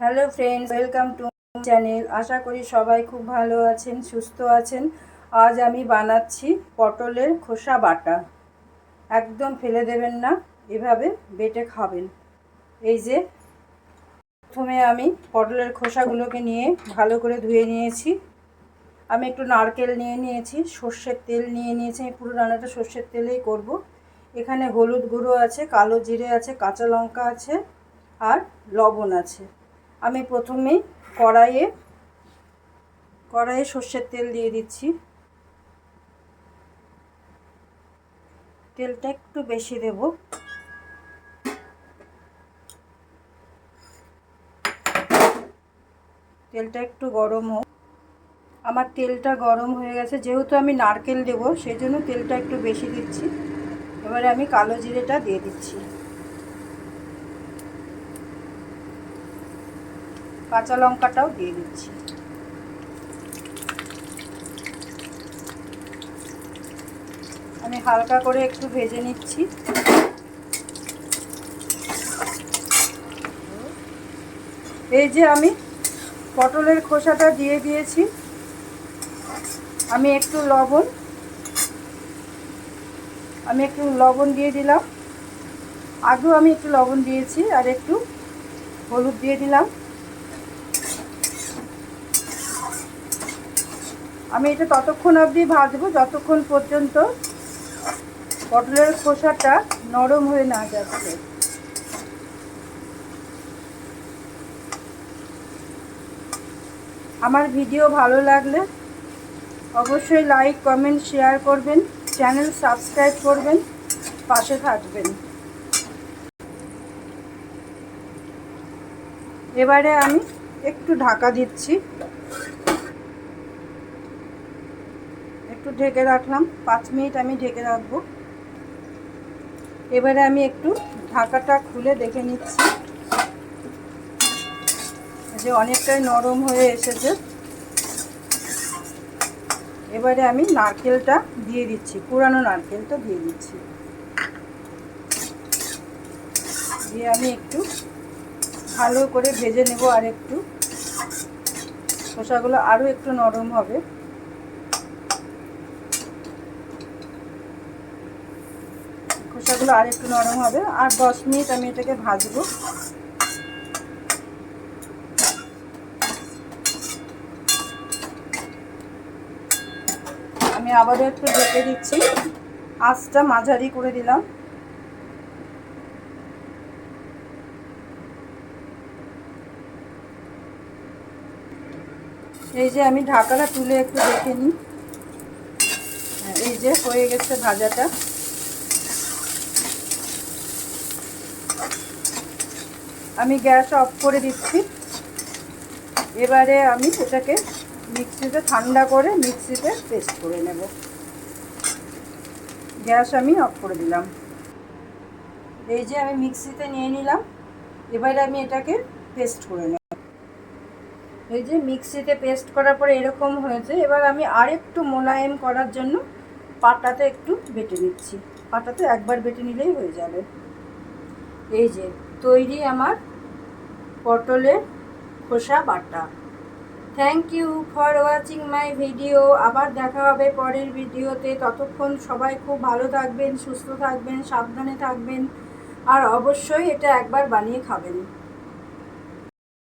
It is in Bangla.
Hello friends, welcome to channel. আশা করি সবাই খুব ভালো আছেন, সুস্থ আছেন। আজ আমি বানাচ্ছি পটলের খোসা বাটা। একদম ফেলে দেবেন না, এভাবে বেটে খাবেন। এই যে, প্রথমে আমি পটলের খোসাগুলোকে নিয়ে ভালো করে ধুয়ে নিয়েছি। আমি একটু নারকেল নিয়ে নিয়েছি, সর্ষের তেল নিয়ে নিয়েছি। আমি পুরো রান্নাটা সর্ষের তেলেই করব। এখানে হলুদ গুঁড়ো আছে, কালো জিরে আছে, কাঁচা লঙ্কা আছে, আর লবণ আছে। আমি প্রথমে কড়াইয়ে কড়াইয়ে সর্ষের তেল দিয়ে দিচ্ছি। তেলটা একটু বেশি দেব। তেলটা একটু গরম হোক। আমার তেলটা গরম হয়ে গেছে, যেহেতু আমি নারকেল দেবো, সেই জন্য তেলটা একটু বেশি দিচ্ছি। এবারে আমি কালো জিরেটা দিয়ে দিচ্ছি। কাঁচা লঙ্কাটাও দিয়ে দিচ্ছি। আমি হালকা করে একটু ভেজে নিচ্ছি। এই যে আমি পটলের খোসাটা দিয়ে দিয়েছি। আমি একটু লবণ, আমি একটু লবণ দিয়ে দিলাম। আগেও আমি একটু লবণ দিয়েছি আর একটু হলুদ দিয়ে দিলাম। আমি এটা ততক্ষণ অবধি ভাজবো, যতক্ষণ পর্যন্ত পটলের খোসাটা নরম হয়ে না যাচ্ছে। আমার ভিডিও ভালো লাগলে অবশ্যই লাইক, কমেন্ট, শেয়ার করবেন, চ্যানেল সাবস্ক্রাইব করবেন, পাশে থাকবেন। এবারে আমি একটু ঢাকা দিচ্ছি। একটু ঢেকে রাখলাম। পাঁচ মিনিট আমি ঢেকে রাখব। এবারে আমি একটু ঢাকাটা খুলে দেখে নিচ্ছি। যে অনেকটাই নরম হয়ে এসেছে। এবারে আমি নারকেলটা দিয়ে দিচ্ছি। পুরানো নারকেলটা দিয়ে দিচ্ছি। দিয়ে আমি একটু ভালো করে ভেজে নেব আর একটু খোসাগুলো আরও একটু নরম হবে। খোসাগুলো আর একটু নরম হবে। আর দশ মিনিট আমি এটাকে ভাজবো। আমি আবারও একটু ঢেকে দিচ্ছি। আঁচটা মাঝারি করে দিলাম। এই যে আমি ঢাকাটা তুলে একটু দেখে নিই। এই যে হয়ে গেছে ভাজাটা। আমি গ্যাস অফ করে দিচ্ছি। এবারে আমি এটাকে মিক্সিতে ঠান্ডা করে মিক্সিতে পেস্ট করে নেব। গ্যাস আমি অফ করে দিলাম। এই যে আমি মিক্সিতে নিয়ে নিলাম। এবারে আমি এটাকে পেস্ট করে নেব। এই যে মিক্সিতে পেস্ট করার পরে এরকম হয়েছে। এবার আমি আরেকটু মোলায়েম করার জন্য পাটাতে একটু বেটে নিচ্ছি। পাটাতে একবার বেটে নিলেই হয়ে যাবে। এই যে, তৈরি আমার পটলের খোসা বাটা। Thank you for watching my video আবার দেখা হবে পরের ভিডিওতে। ততক্ষণ সবাই খুব ভালো থাকবেন, সুস্থ থাকবেন, সাবধানে থাকবেন। আর অবশ্যই এটা একবার বানিয়ে খাবেন।